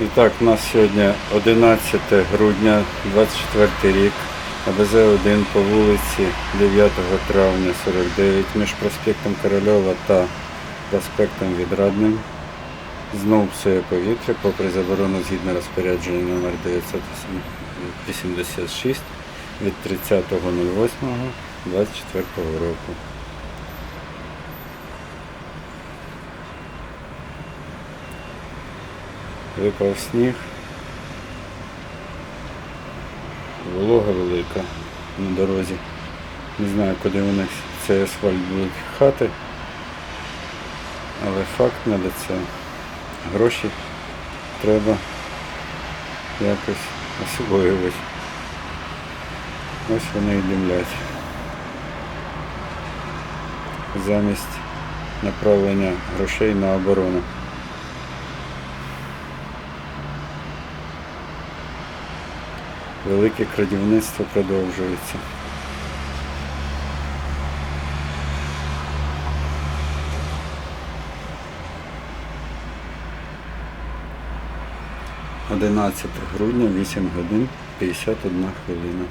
І так, у нас сьогодні 11 грудня 24 рік. АБЗ-1 по вулиці 9 травня 49 між проспектом Корольова та проспектом Відрадним. Знов псує повітря, попри заборону згідно розпорядження номер 986 від 30.08.24 року. Випав сніг. Волога велика на дорозі. Не знаю, куди вони цей асфальт будуть хати. Але факт треба це. Гроші треба якось освоювати. Ось вони і дімлять. Замість направлення грошей на оборону. Велике крадівництво продовжується. Одинадцяте грудня, 8 годин 51 хвилина.